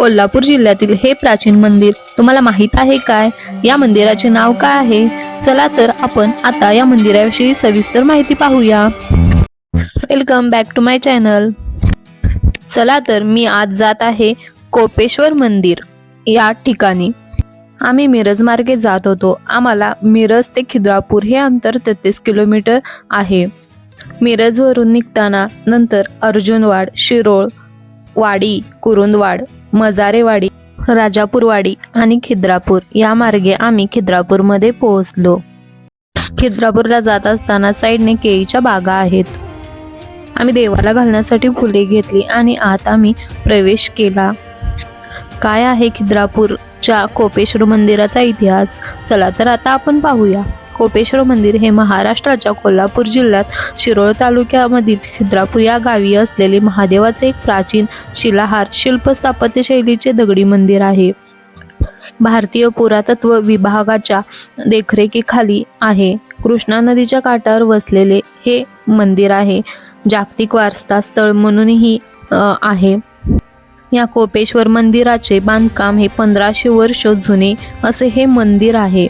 कोल्हापूर जिल्ह्यातील हे प्राचीन मंदिर तुम्हाला माहीत आहे काय? या मंदिराचे नाव काय आहे? चला तर आपण आता या मंदिराविषयी सविस्तर माहिती पाहूया. Welcome back to my channel चला तर मी आज जात आहे कोपेश्वर मंदिर या ठिकाणी. आम्ही मिरज मार्गे जात होतो. आम्हाला मिरज ते खिद्रापूर हे अंतर तेहतीस किलोमीटर आहे. मिरजवरून निघताना नंतर अर्जुनवाड शिरोळ वाडी कुरुंदवाड मजारेवाडी राजापूरवाडी आणि खिद्रापूर या मार्गे आम्ही खिद्रापूरमध्ये पोहोचलो. खिद्रापूरला जात असताना साईडने केळीच्या बागा आहेत. आम्ही देवाला घालण्यासाठी फुले घेतली आणि आत आम्ही प्रवेश केला. काय आहे खिद्रापूरच्या कोपेश्वर मंदिराचा इतिहास? चला तर आता आपण पाहूया. कोपेश्वर मंदिर हे महाराष्ट्राच्या कोल्हापूर जिल्ह्यात शिरोळ तालुक्यामधील खिद्रापूर या गावी असलेले महादेवाचे एक प्राचीन शिलाहार शिल्प स्थापत्य शैलीचे दगडी मंदिर आहे. भारतीय पुरातत्व विभागाच्या देखरेखीखाली आहे. कृष्णा नदीच्या काठावर वसलेले हे मंदिर आहे. जागतिक वारसा स्थळ म्हणूनही आहे. या कोपेश्वर मंदिराचे बांधकाम हे पंधराशे वर्ष जुने असे हे मंदिर आहे.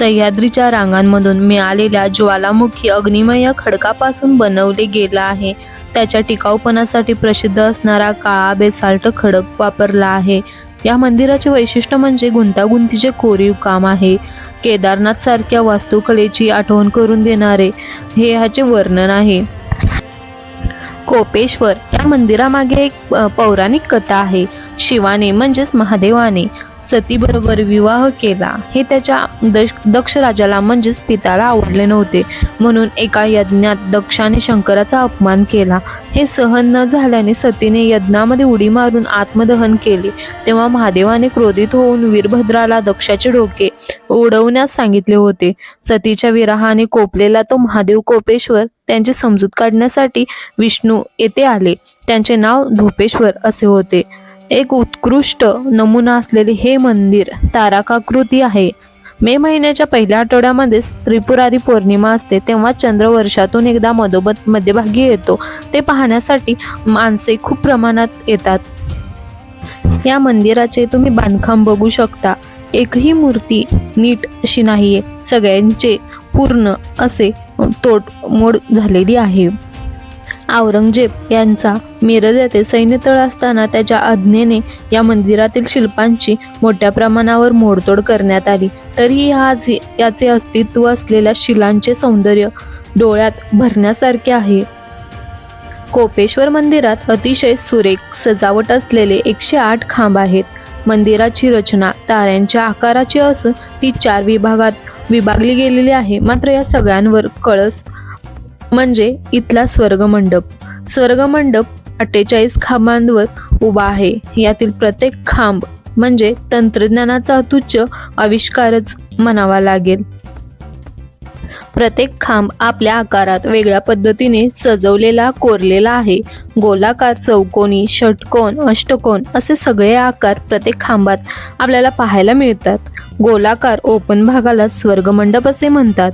सह्याद्रीच्या रांगांमधून मिळालेल्या ज्वालामुखी अग्निमय खडकापासून बनवले गेलं आहे. त्याच्या टिकाऊपणासाठी प्रसिद्ध असणारा काळा बेसाल्ट खडक वापरला आहे. या मंदिराचे वैशिष्ट्य म्हणजे गुंतागुंतीचे कोरीव काम आहे. केदारनाथ सारख्या वास्तुकलेची आठवण करून देणारे हे ह्याचे वर्णन आहे. कोपेश्वर या मंदिरामागे एक पौराणिक कथा आहे. शिवाने म्हणजेच महादेवाने सतीबरोबर विवाह केला. हे त्याच्या दश दक्ष राजाला म्हणजेच पिताला आवडले नव्हते. म्हणून एका यज्ञात दक्षाने शंकराचा अपमान केला. हे सहन न झाल्याने सतीने यज्ञामध्ये उडी मारून आत्मदहन केले. तेव्हा महादेवाने क्रोधित होऊन वीरभद्राला दक्षाचे डोके उडवण्यास सांगितले होते. सतीच्या विराहाने कोपलेला तो महादेव कोपेश्वर त्यांची समजूत काढण्यासाठी विष्णू येथे आले. त्यांचे नाव धोपेश्वर असे होते. एक उत्कृष्ट नमुना असलेले हे मंदिर ताराकाकृती आहे. मे महिन्याच्या पहिल्या आठवड्यामध्ये त्रिपुरारी पौर्णिमा असते तेव्हा चंद्र वर्षातून एकदा मधोमध मध्यभागी येतो. ते पाहण्यासाठी माणसे खूप प्रमाणात येतात. या मंदिराचे तुम्ही बांधकाम बघू शकता. एकही मूर्ती नीट अशी नाहीये. सगळ्यांचे पूर्ण असे तोडमोड झालेली आहे. औरंगजेब यांचा मिरज येथे सैन्यतळ असताना त्याच्या आज्ञेने या मंदिरातील शिल्पांची मोठ्या प्रमाणावर मोडतोड करण्यात आली. तरीही आज याचे अस्तित्व असलेल्या शिलांचे सौंदर्य डोळ्यात भरण्यासारखे आहे. कोपेश्वर मंदिरात अतिशय सुरेख सजावट असलेले एकशे आठ खांब आहेत. मंदिराची रचना ताऱ्यांच्या आकाराची असून ती चार विभागात विभागली गेलेली आहे. मात्र या सगळ्यांवर कळस म्हणजे इथला स्वर्गमंडप. स्वर्गमंडप अठ्ठेचाळीस खांबांवर उभा आहे. यातील प्रत्येक खांब म्हणजे तंत्रज्ञानाचा अतुच्च आविष्कारच म्हणावा लागेल. प्रत्येक खांब आपल्या आकारात वेगळ्या पद्धतीने सजवलेला कोरलेला आहे. गोलाकार चौकोनी षटकोन अष्टकोन असे सगळे आकार प्रत्येक खांबात आपल्याला पाहायला मिळतात. गोलाकार ओपन भागाला स्वर्गमंडप असे म्हणतात.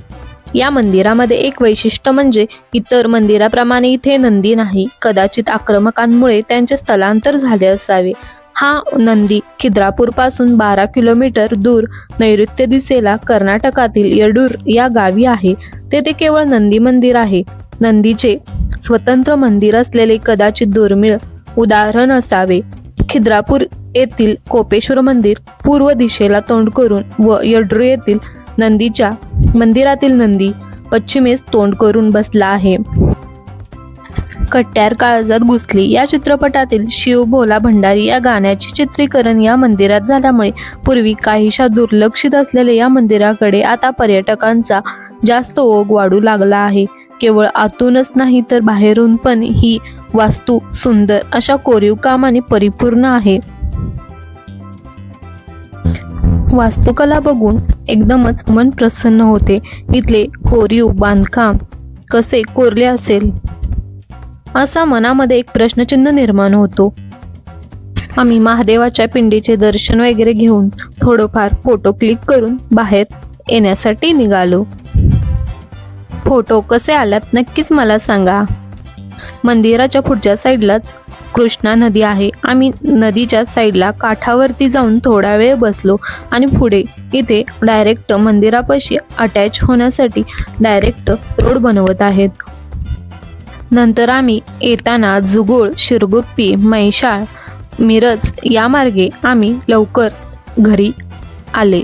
या मंदिरामध्ये एक वैशिष्ट्य म्हणजे इतर मंदिराप्रमाणे इथे नंदी नाही. कदाचित आक्रमकांमुळे त्यांचे स्थलांतर झाले असावे. हा नंदी खिद्रापूरपासून बारा किलोमीटर दूर नैऋत्य दिशेला कर्नाटकातील येडूर या गावी आहे. तेथे केवळ नंदी मंदिर आहे. नंदीचे स्वतंत्र मंदिर असलेले कदाचित दुर्मिळ उदाहरण असावे. खिद्रापूर येथील कोपेश्वर मंदिर पूर्व दिशेला तोंड करून व येडूर येथील नंदीच्या मंदिरातील नंदी पश्चिमेस तोंड करून बसला आहे. कट्यार काळजात घुसली. या चित्रपटातील शिव भोला भंडारी या गाण्याचे चित्रीकरण या मंदिरात झाल्यामुळे पूर्वी काहीशा दुर्लक्षित असलेल्या या मंदिराकडे आता पर्यटकांचा जास्त ओघ वाढू लागला आहे. केवळ आतूनच नाही तर बाहेरून पण ही वास्तू सुंदर अशा कोरीव कामाने परिपूर्ण आहे. वास्तुकला बघून एकदमच मन प्रसन्न होते. इथले कोरीव बांधकाम कसे कोरले असेल? असा मनामध्ये एक प्रश्नचिन्ह निर्माण होतो. आम्ही महादेवाच्या पिंडीचे दर्शन वगैरे घेऊन थोडंफार फोटो क्लिक करून बाहेर येण्यासाठी निघालो. फोटो कसे आलात नक्कीच मला सांगा. मंदिराच्या पुढच्या साईडलाच कृष्णा नदी आहे. आम्ही नदीच्या साईडला काठावरती जाऊन थोडा वेळ बसलो आणि पुढे इथे डायरेक्ट मंदिरापाशी अटॅच होण्यासाठी डायरेक्ट रोड बनवत आहेत. नंतर आम्ही येताना जुगोळ शिरगुप्पी मैशाळ मिरज या मार्गे आम्ही लवकर घरी आले.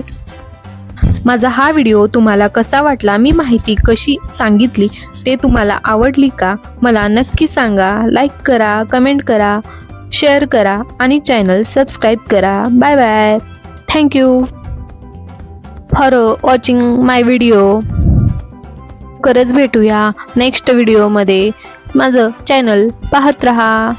माझा हा व्हिडिओ तुम्हाला कसा वाटला मी माहिती कशी सांगितली ते तुम्हाला आवडली का मला नक्की सांगा. लाईक करा कमेंट करा शेअर करा आणि चॅनल सबस्क्राईब करा. Bye bye thank you for watching my video खरंच भेटूया नेक्स्ट व्हिडिओमध्ये माझं चॅनल पाहत रहा.